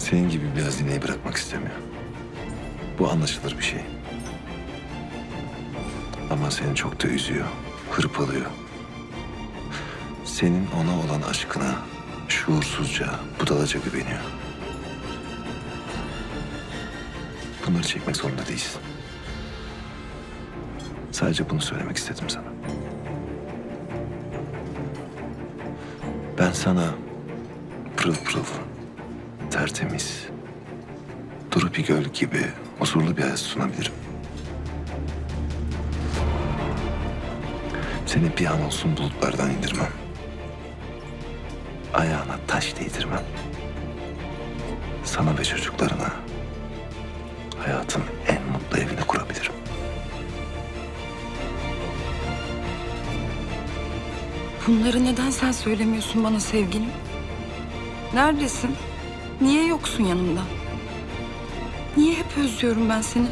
Senin gibi bir hazineyi bırakmak istemiyor. Bu anlaşılır bir şey. Ama seni çok da üzüyor, hırpalıyor. Senin ona olan aşkına şuursuzca, budalaca güveniyor. Bunları çekmek zorunda değilsin. Sadece bunu söylemek istedim sana. Ben sana pırıl pırıl, tertemiz, duru bir göl gibi huzurlu bir hayat sunabilirim. Seni bir an olsun bulutlardan indirmem. Ayağına taş değdirmem. Sana ve çocuklarına hayatın en mutlu evini kurabilirim. Bunları neden sen söylemiyorsun bana sevgilim? Neredesin? Niye yoksun yanımda? Niye hep özlüyorum ben seni?